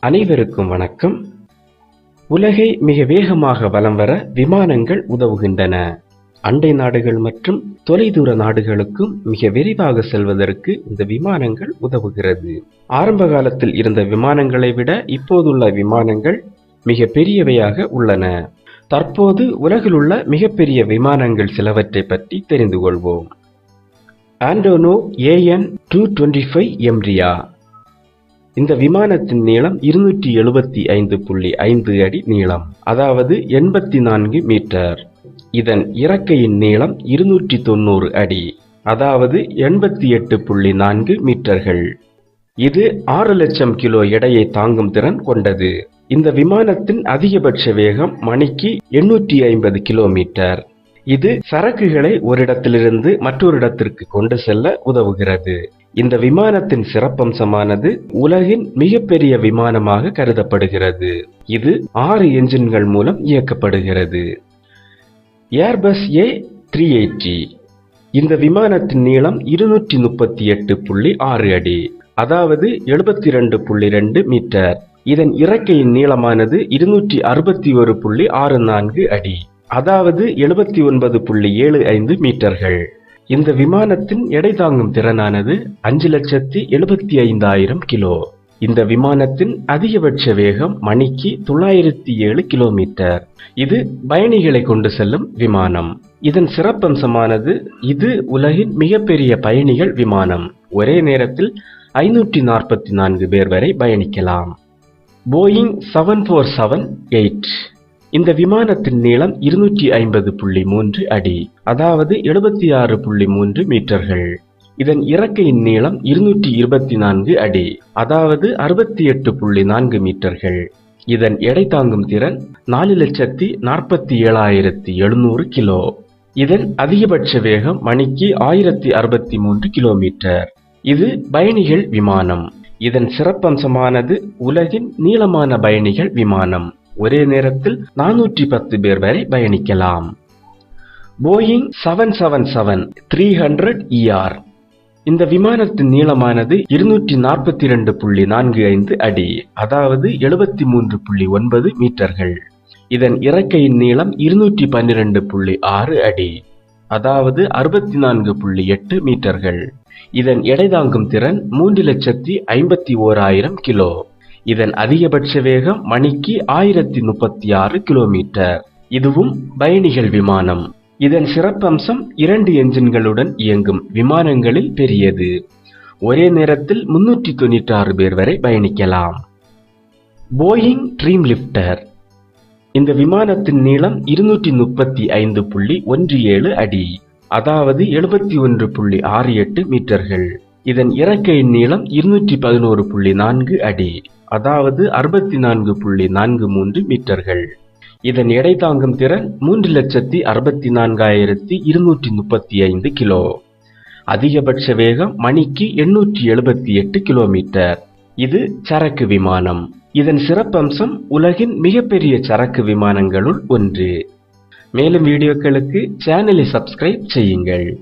அனைவருக்கும் வணக்கம். உலகை மிக வேகமாக வலம் வர விமானங்கள் உதவுகின்றன. அண்டை நாடுகள் மற்றும் தொலைதூர நாடுகளுக்கும் மிக விரைவாக செல்வதற்கு இந்த விமானங்கள் உதவுகிறது. ஆரம்ப காலத்தில் இருந்த விமானங்களை விட இப்போதுள்ள விமானங்கள் மிக பெரியவையாக உள்ளன. தற்போது உலகில் உள்ள மிகப்பெரிய விமானங்கள் சிலவற்றை பற்றி தெரிந்து கொள்வோம். Antonov AN two twenty five Mriya. இந்த விமானத்தின் நீளம் இருநூற்றி எழுபத்தி ஐந்து புள்ளி ஐந்து அடி நீளம் அதாவது எண்பத்தி நான்கு மீட்டர். இதன் இறக்கையின் நீளம் இருநூற்றி தொண்ணூறு அடி அதாவது எண்பத்தி எட்டு புள்ளி நான்கு மீட்டர்கள். இது ஆறு லட்சம் கிலோ எடையை தாங்கும் திறன் கொண்டது. இந்த விமானத்தின் அதிகபட்ச வேகம் மணிக்கு எண்ணூற்றி ஐம்பது கிலோமீட்டர். இது சரக்குகளை ஒரு இடத்திலிருந்து மற்றொரு இடத்திற்கு கொண்டு செல்ல உதவுகிறது. இந்த விமானத்தின் சிறப்பம்சமானது உலகின் மிகப்பெரிய விமானமாக கருதப்படுகிறது. இது ஆறு என்ஜின்கள் மூலம் இயக்கப்படுகிறது. ஏர்பஸ் ஏ த்ரீ எயிட்டி இந்த விமானத்தின் நீளம் இருநூற்றி முப்பத்தி எட்டு புள்ளி ஆறு அடி அதாவது எழுபத்தி ரெண்டு புள்ளி ரெண்டு மீட்டர். இதன் இறக்கையின் நீளமானது இருநூற்றி அறுபத்தி ஒரு புள்ளி ஆறு நான்கு அடி. அதாவது எழுபத்தி ஒன்பது புள்ளி ஏழு ஐந்து மீட்டர்கள். இந்த விமானத்தின் எடை தாங்கும் திறனானது அஞ்சு லட்சத்தி எழுபத்தி ஐந்தாயிரம் கிலோ. இந்த விமானத்தின் அதிகபட்ச வேகம் மணிக்கு தொள்ளாயிரத்தி ஏழு கிலோமீட்டர். இது பயணிகளை கொண்டு செல்லும் விமானம். இதன் சிறப்பம்சமானது இது உலகின் மிகப்பெரிய பயணிகள் விமானம். ஒரே நேரத்தில் ஐநூற்றி நாற்பத்தி நான்கு பேர் வரை பயணிக்கலாம். Boeing seven four seven eight. இந்த விமானத்தின் நீளம் இருநூற்றி ஐம்பது புள்ளி மூன்று அடி அதாவது எழுபத்தி ஆறு புள்ளி மூன்று மீட்டர்கள். இதன் இறக்கையின் நீளம் இருநூற்றி இருபத்தி நான்கு அடி அதாவது அறுபத்தி எட்டு புள்ளி நான்கு மீட்டர்கள். இதன் எடை தாங்கும் திறன் நாலு லட்சத்தி நாற்பத்தி ஏழாயிரத்தி எழுநூறு கிலோ. இதன் அதிகபட்ச வேகம் மணிக்கு ஆயிரத்தி அறுபத்தி மூன்று கிலோமீட்டர். இது பயணிகள் விமானம். இதன் சிறப்பம்சமானது உலகின் நீளமான பயணிகள் விமானம். ஒரே நேரத்தில் நானூற்றி பத்து பேர் வரை பயணிக்கலாம். Boeing seven seven seven three hundred ER இந்த விமானத்தின் நீளமானது இருநூற்றி நாற்பத்தி இரண்டு புள்ளி நான்கு ஐந்து அடி அதாவது எழுபத்தி மூன்று புள்ளி ஒன்பது மீட்டர்கள். இதன் இறக்கையின் நீளம் இருநூற்றி பன்னிரண்டு புள்ளி ஆறு அடி அதாவது அறுபத்தி நான்கு புள்ளி எட்டு மீட்டர்கள். இதன் எடை தாங்கும் திறன் மூன்று லட்சத்தி ஐம்பத்தி ஓராயிரம் கிலோ. இதன் அதிகபட்ச வேகம் மணிக்கு ஆயிரத்தி முப்பத்தி ஆறு கிலோமீட்டர். இதுவும் பயணிகள் விமானம். இதன் சிறப்பம்சம் இரண்டு என்ஜின்களுடன் இயங்கும் விமானங்களில் பெரியது. ஒரே நேரத்தில் முன்னூற்றி தொண்ணூற்றி ஆறு பேர் வரை பயணிக்கலாம். போயிங் ட்ரீம் லிப்டர் இந்த விமானத்தின் நீளம் இருநூற்றி முப்பத்தி ஐந்து புள்ளி ஒன்று ஏழு அடி அதாவது எழுபத்தி ஒன்று புள்ளி ஆறு எட்டு மீட்டர்கள். இதன் இறக்கையின் நீளம் இருநூற்றி பதினோரு புள்ளி நான்கு அடி. அதாவது அறுபத்தி நான்கு புள்ளி நான்கு மூன்று மீட்டர்கள். இதன் எடை தாங்கும் திறன் மூன்று லட்சத்தி அறுபத்தி நான்காயிரத்தி இருநூற்றி முப்பத்தி ஐந்து கிலோ. அதிகபட்ச வேகம் மணிக்கு எண்ணூற்றி எழுபத்தி எட்டு கிலோமீட்டர். இது சரக்கு விமானம். இதன் சிறப்பம்சம் உலகின் மிகப்பெரிய சரக்கு விமானங்களுள் ஒன்று. மேலும் வீடியோக்களுக்கு சேனலை சப்ஸ்கிரைப் செய்யுங்கள்.